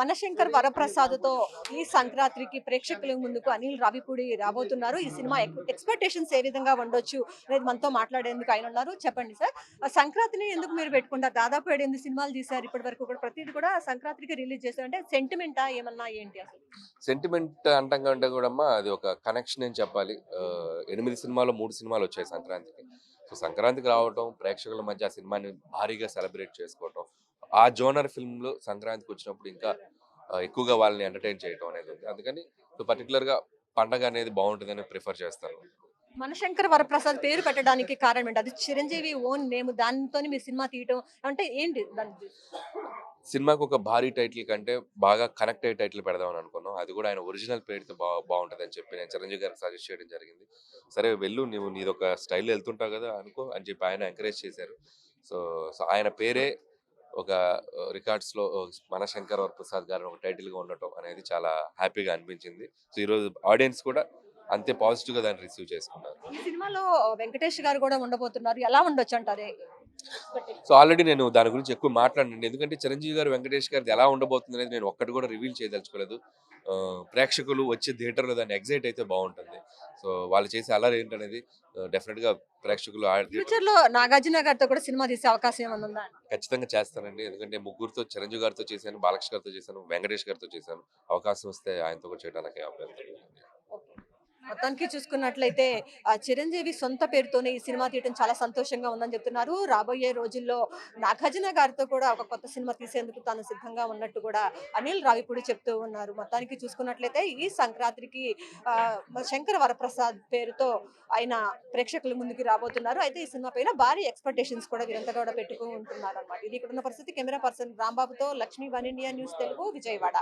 మనశంకర్ వరప్రసాద్తో ఈ సంక్రాంతికి ప్రేక్షకుల ముందుకు అనిల్ రావిపూడి రాబోతున్నారు. ఈ సినిమా ఎక్స్పెక్టేషన్స్ ఏ విధంగా ఉండొచ్చు అనేది మనతో మాట్లాడేందుకు ఆయన ఉన్నారు. చెప్పండి సార్. ఆ సంక్రాంతిని ఎందుకు మీరు పెట్టుకుంటారు? దాదాపు ఏడెనిమిది సినిమాలు తీశారు. ఇప్పటి వరకు కూడా ప్రతిదీ కూడా సంక్రాంతికి రిలీజ్ చేశారు. అంటే సెంటిమెంటా ఏమన్నా ఏంటి అసలు? సెంటిమెంట్ అంటాం ఉంటే కూడా అది ఒక కనెక్షన్ అని చెప్పాలి. ఎనిమిది సినిమాలు మూడు సినిమాలు వచ్చాయి సంక్రాంతికి. సో సంక్రాంతికి రావటం ప్రేక్షకుల మధ్య ఆ సినిమాని భారీగా సెలబ్రేట్ చేసుకోవటం ఆ జోనర్ ఫిల్మ్లు సంక్రాంతికి వచ్చినప్పుడు ఇంకా ఎక్కువగా వాళ్ళని ఎంటర్టైన్ చేయటం అనేది ఉంది. అందుకని పర్టికులర్గా పండగ అనేది బాగుంటుందని ప్రిఫర్ చేస్తాను. మనశంకర్ వరప్రసాద్ పేరు పెట్టడానికి కారణం ఏంటి? అది చిరంజీవి ఓన్ నేమ్ దానితో మీరు సినిమా తీయటం అంటే ఏంటి దాని సినిమాకి ఒక భారీ టైటిల్ కంటే బాగా కనెక్ట్ అయ్యే టైటిల్ పెడదామని అనుకున్నాం. అది కూడా ఆయన ఒరిజినల్ పేరుతో బా బాగుంటుంది అని చెప్పి నేను చిరంజీవి గారికి సజెస్ట్ చేయడం జరిగింది. సరే వెళ్ళు నువ్వు నీది ఒక స్టైల్ వెళ్తుంటావు కదా అనుకో అని చెప్పి ఆయన ఎంకరేజ్ చేశారు. సో సో ఆయన పేరే ఒక రికార్డ్స్లో మనశంకర్ వర్ ప్రసాద్ గారు ఒక టైటిల్గా ఉండటం అనేది చాలా హ్యాపీగా అనిపించింది. సో ఈరోజు ఆడియన్స్ కూడా అంతే పాజిటివ్గా దాన్ని రిసీవ్ చేసుకున్నారు. ఈ సినిమాలో వెంకటేష్ గారు కూడా ఉండబోతున్నారు. ఎలా ఉండొచ్చు అంటారు? సో ఆల్రెడీ నేను దాని గురించి ఎక్కువ మాట్లాడండి ఎందుకంటే చిరంజీవి గారు వెంకటేష్ గారిది ఎలా ఉండబోతుంది అనేది నేను ఒక్కటి కూడా రివీల్ చేయదలుచుకోలేదు. ప్రేక్షకులు వచ్చే థియేటర్లో దాన్ని ఎగ్జైట్ అయితే బాగుంటుంది. సో వాళ్ళు చేసే అల్లరి ఏంటనేది డెఫినెట్గా ప్రేక్షకులు ఫ్యూచర్లో నాగార్జున గారితో కూడా సినిమా తీసే అవకాశం ఏమైనా ఉందా ఖచ్చితంగా చేస్తానండి. ఎందుకంటే ముగ్గురుతో చిరంజీవి గారితో చేశాను బాలకృష్ణ గారితో చేశాను వెంకటేష్ గారితో చేశాను. అవకాశం వస్తే ఆయనతో కూడా చేయడానికి అభ్యంతరం లేదు. మొత్తానికి చూసుకున్నట్లయితే చిరంజీవి సొంత పేరుతోనే ఈ సినిమా తీయడం చాలా సంతోషంగా ఉందని చెప్తున్నారు. రాబోయే రోజుల్లో నాగార్జున గారితో కూడా ఒక కొత్త సినిమా తీసేందుకు తాను సిద్ధంగా ఉన్నట్టు కూడా అనిల్ రావిపూడి చెప్తూ ఉన్నారు. మొత్తానికి చూసుకున్నట్లయితే ఈ సంక్రాంతికి శంకర వరప్రసాద్ పేరుతో ఆయన ప్రేక్షకుల ముందుకు రాబోతున్నారు. అయితే ఈ సినిమా పైన భారీ ఎక్స్పెక్టేషన్స్ కూడా వీరంతా కూడా పెట్టుకుంటున్నారు అనమాట ఇది ఇక్కడ ఉన్న పరిస్థితి. Camera person రాంబాబుతో Lakshmi one India news Telugu Vijayawada.